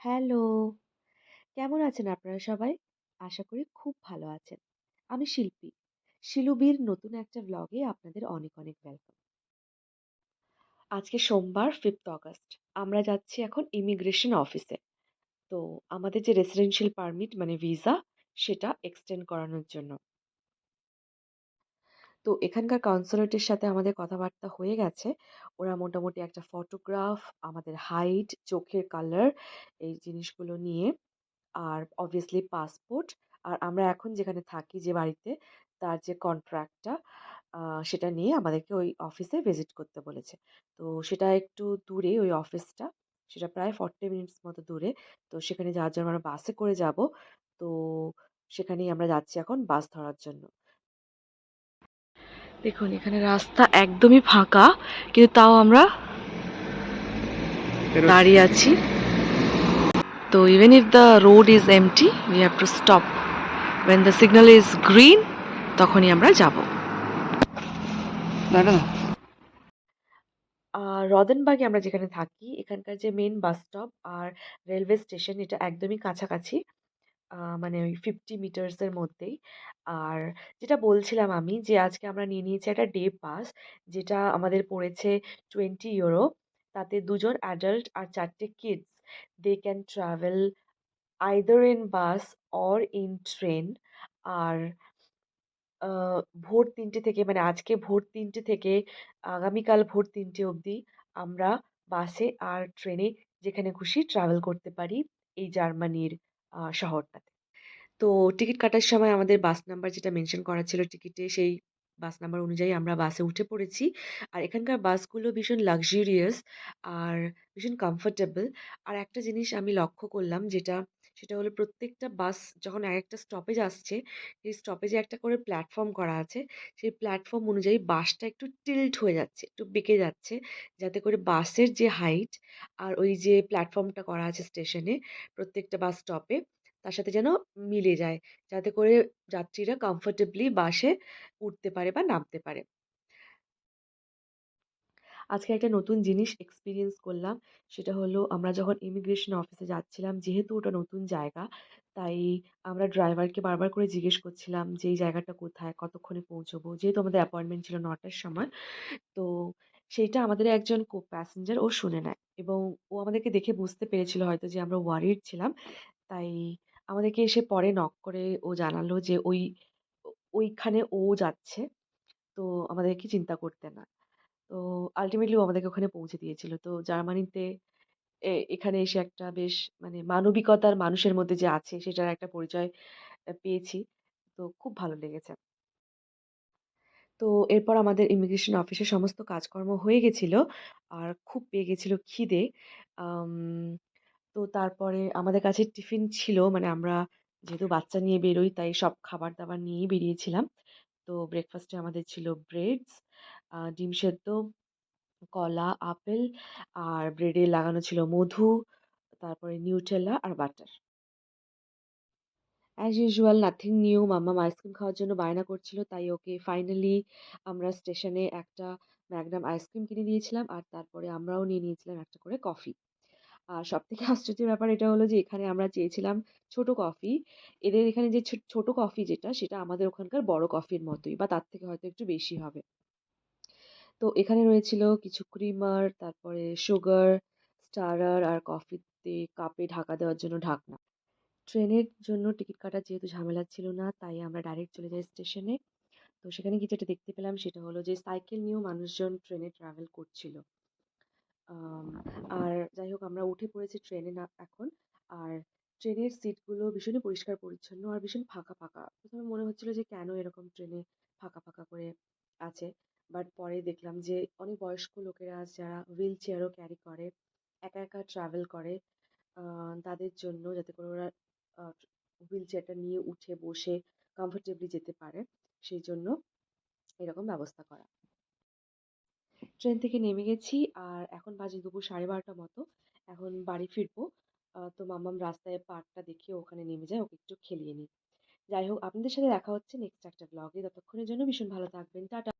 Hello! কেমন আছেন আপনারা সবাই? আশা করি খুব ভালো আছেন। আমি শিল্পী। শিলুবির নতুন একটা ভ্লগে আপনাদের অনেক, অনেক ওয়েলকাম। আজকে সোমবার ফিফথ অগাস্ট। আমরা যাচ্ছি এখন ইমিগ্রেশন অফিসে। তো আমাদের যে রেসিডেন্সিয়াল পারমিট মানে ভিসা সেটা এক্সটেন্ড করানোর জন্য। তো এখানকার কনসুলেটের সাথে আমাদের কথাবার্তা হয়ে গেছে। ওরা মোটামুটি একটা ফটোগ্রাফ, আমাদের হাইট, চোখের কালার এই জিনিসগুলো নিয়ে আর অবভিয়াসলি পাসপোর্ট আর আমরা এখন যেখানে থাকি যে বাড়িতে তার যে কন্ট্রাক্টটা সেটা নিয়ে আমাদেরকে ওই অফিসে ভিজিট করতে বলেছে। তো সেটা একটু দূরে ওই অফিসটা। সেটা প্রায় 40 মিনিটস মতো দূরে। তো সেখানে যাওয়ার জন্য আমরা বাসে করে যাব। তো সেখানেই আমরা যাচ্ছি এখন বাস ধরার জন্য। দেখুন এখানে রাস্তা একদমই ফাঁকা। কিন্তু তাও আমরা দাঁড়িয়ে আছি। তো even if the road is empty, we have to stop When the signal is green তখনই আমরা যাব। দাঁড়া না। আর রদেনবার্গে আমরা যেখানে থাকি এখানকার যে মেন বাস স্টপ আর রেলওয়ে স্টেশন এটা একদমই কাছাকাছি। মানে ওই 50 মিটারস এর মধ্যেই। আর যেটা বলছিলাম আমি যে, আজকে আমরা নিয়ে নিয়েছি একটা ডে পাস যেটা আমাদের পড়েছে 20 ইউরো। তাতে দুজন অ্যাডাল্ট আর ৪ টে kids. They can travel either in bus or in train. আর ভোর তিনটে থেকে মানে আজকে ভোর তিনটে থেকে আগামীকাল ভোর তিনটে অবধি আমরা বাসে আর ট্রেনে যেখানে খুশি ট্রাভেল করতে পারি এই জার্মানির আ শহরটাতে। তো টিকিট কাটার সময় আমাদের বাস নাম্বার যেটা মেনশন করা ছিল টিকিটে, সেই বাস নাম্বার অনুযায়ী আমরা বাসে উঠে পড়েছি। আর এখানকার বাসগুলো ভীষণ লাক্সারিয়াস আর ভীষণ কমফোর্টেবল। আর একটা জিনিস আমি লক্ষ্য করলাম যেটা সেটা হলো প্রত্যেকটা বাস যখন এক একটা স্টপেজ আসছে, সেই স্টপেজে একটা করে প্ল্যাটফর্ম করা আছে। সেই প্ল্যাটফর্ম অনুযায়ী বাসটা একটু টিল্ট হয়ে যাচ্ছে, একটু বেঁকে যাচ্ছে। যাতে করে বাসের যে হাইট আর ওই যে প্ল্যাটফর্মটা করা আছে স্টেশনে প্রত্যেকটা বাস স্টপে তার সাথে যেন মিলে যায়। যাতে করে যাত্রীরা কমফোর্টেবলি বাসে উঠতে পারে বা নামতে পারে। আজকে একটা নতুন জিনিস এক্সপিরিয়েন্স করলাম। সেটা হলো আমরা যখন ইমিগ্রেশন অফিসে যাচ্ছিলাম যেহেতু ওটা নতুন জায়গা, তাই আমরা ড্রাইভারকে বারবার করে জিজ্ঞেস করছিলাম যে এই জায়গাটা কোথায়? কতক্ষণে পৌঁছবো? যেহেতু আমাদের অ্যাপয়েন্টমেন্ট ছিল নটার সময়। তো সেইটা আমাদের একজন কো প্যাসেঞ্জার ও শুনে নেয় এবং ও আমাদেরকে দেখে বুঝতে পেরেছিল হয়তো যে আমরা ওয়ারিড ছিলাম। তাই আমাদেরকে এসে পরে নক করে ও জানালো যে ওই ওইখানে ও যাচ্ছে। তো আমাদেরকে চিন্তা করতে না। তো আল্টিমেটলি ও আমাদেরকে ওখানে পৌঁছে দিয়েছিল। তো জার্মানিতে, এ, এখানে এসে একটা বেশ মানে মানবিকতার মানুষের মধ্যে যে আছে সেটার একটা পরিচয় পেয়েছি। তো খুব ভালো লেগেছে। তো এরপর আমাদের ইমিগ্রেশন অফিসের সমস্ত কাজকর্ম হয়ে গেছিল। আর খুব পেয়ে গেছিল খিদে। তো তারপরে আমাদের কাছে টিফিন ছিল মানে আমরা যেহেতু বাচ্চা নিয়ে বেরোই তাই সব খাবার-দাবার নিয়েই বেরিয়েছিলাম। তো ব্রেকফাস্টে আমাদের ছিল ব্রেডস, ডিম সেদ্ধ, কলা, আপেল আর ব্রেডে লাগানো ছিল মধু, তারপরে নিউটেলা আর butter. As usual nothing new মাম্মাম আইসক্রিম খাওয়ার জন্য বায়না করছিল। তাই ওকে ফাইনালি আমরা স্টেশনে একটা ম্যাগনাম আইসক্রিম কিনে দিয়েছিলাম। আর তারপরে আমরাও নিয়ে নিয়েছিলাম একটা করে কফি। আর সব থেকে আশ্চর্যের ব্যাপার এটা হলো যে এখানে আমরা চেয়েছিলাম ছোট কফি। এদের এখানে যে ছোট কফি যেটা সেটা আমাদের ওখানকার বড় কফির মতোই বা তার থেকে হয়তো একটু বেশি হবে। তো এখানে রয়েছিল কিছু ক্রিমার, তারপরে সুগার, স্টারার আর কফিতে কাপে ঢাকা দেওয়ার জন্য ঢাকনা। ট্রেনের জন্য টিকিট কাটার যেহেতু ঝামেলা ছিল না, তাই আমরা ডাইরেক্ট চলে যাই স্টেশনে। তো সেখানে গিয়ে যেটা দেখতে পেলাম সেটা হলো যে সাইকেল নিয়েও মানুষজন ট্রেনে ট্রাভেল করছিল। আর যাই হোক আমরা উঠে পড়েছি ট্রেনে না এখন। আর ট্রেনের সিটগুলো ভীষণই পরিষ্কার পরিচ্ছন্ন আর ভীষণ ফাঁকা, ফাঁকা। প্রথমে মনে হচ্ছিল যে কেন এরকম ট্রেনে ফাঁকা, ফাঁকা করে আছে। বাট পরে দেখলাম যে অনেক বয়স্ক লোকেরা যারা হুইল চেয়ারও ক্যারি করে, একা, একা ট্রাভেল করে তাদের জন্য যাতে করে ওরা হুইল চেয়ারটা নিয়ে উঠে বসে কমফোর্টেবলি যেতে পারে। সেই জন্য এরকম ব্যবস্থা করা। ট্রেন থেকে নেমে গেছি আর এখন বাজে দুপুর ১২:৩০ মতো। এখন বাড়ি ফিরবো। তো মামাম রাস্তায় পার্কটা দেখে ওখানে নেমে যায়। ওকে একটু খেলিয়ে নিই। যাই হোক, আপনাদের সাথে দেখা হচ্ছে নেক্সট একটা ব্লগে ততক্ষণের জন্য ভীষণ ভালো থাকবেন। টাটা।